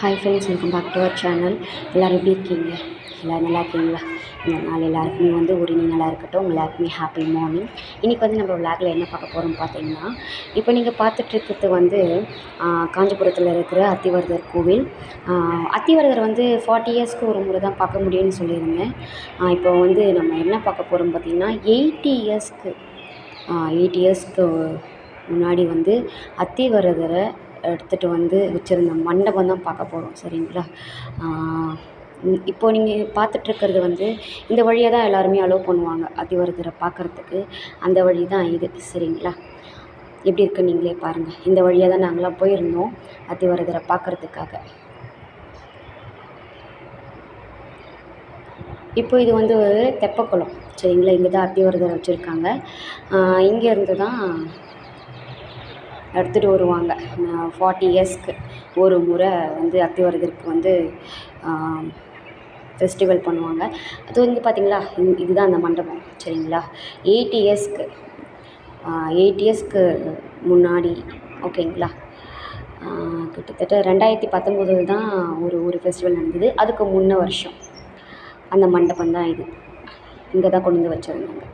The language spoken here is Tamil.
Hi friends welcome back to our channel எல்லோரும் எப்படி இருக்கீங்க? எல்லோரும் நல்லா இருக்கீங்களா? இந்த நாள் எல்லாருக்குமே வந்து ஒரு நல்லா இருக்கட்டும். உங்கள் எல்லாருக்குமே ஹாப்பி மார்னிங் இன்றைக்கி வந்து நம்ம விளாகில் என்ன பார்க்க போகிறோம் பார்த்தீங்கன்னா இப்போ நீங்கள் பார்த்துட்ருக்கிறது வந்து காஞ்சிபுரத்தில் இருக்கிற அத்திவரதர் கோவில். அத்திவரதர் வந்து ஃபார்ட்டி இயர்ஸ்க்கு ஒரு முறை தான் பார்க்க முடியும்னு சொல்லியிருந்தேன். இப்போ வந்து நம்ம என்ன பார்க்க போகிறோம் பார்த்திங்கன்னா எயிட்டி இயர்ஸ்க்கு எயிட் இயர்ஸ்க்கு முன்னாடி வந்து அத்திவரதரை எடுத்துகிட்டு வந்து வச்சுருந்த மண்டபம் தான் பார்க்க போகிறோம் சரிங்களா? இப்போது நீங்கள் பார்த்துட்ருக்கறது வந்து இந்த வழியாக தான் எல்லாருமே அலோவ் பண்ணுவாங்க அத்திவரதரை பார்க்கறதுக்கு. அந்த வழி தான் இது சரிங்களா? எப்படி இருக்குன்னு நீங்களே பாருங்கள் இந்த வழியாக தான் நாங்களாம் போயிருந்தோம் அத்திவரதரை பார்க்கறதுக்காக. இப்போ இது வந்து ஒரு தெப்பக்குளம் சரிங்களா? இங்கே தான் அத்திவரதரை வச்சுருக்காங்க இங்கேருந்து தான் எடுத்துகிட்டு வருவாங்க. ஃபார்ட்டி இயர்ஸ்க்கு ஒரு முறை வந்து அத்திவரதருக்கு வந்து ஃபெஸ்டிவல் பண்ணுவாங்க. அது வந்து பார்த்திங்களா இதுதான் அந்த மண்டபம். சரிங்களா? எயிட் இயர்ஸ்க்கு எயிட் இயர்ஸ்க்கு முன்னாடி. ஓகேங்களா? கிட்டத்தட்ட ரெண்டாயிரத்தி பத்தொம்போதில் தான் ஒரு ஒரு ஃபெஸ்டிவல் நடந்தது. அதுக்கு முன்ன வருஷம். அந்த மண்டபம் தான் இது. இங்கே தான் கொண்டு வந்து வச்சுருந்தாங்க.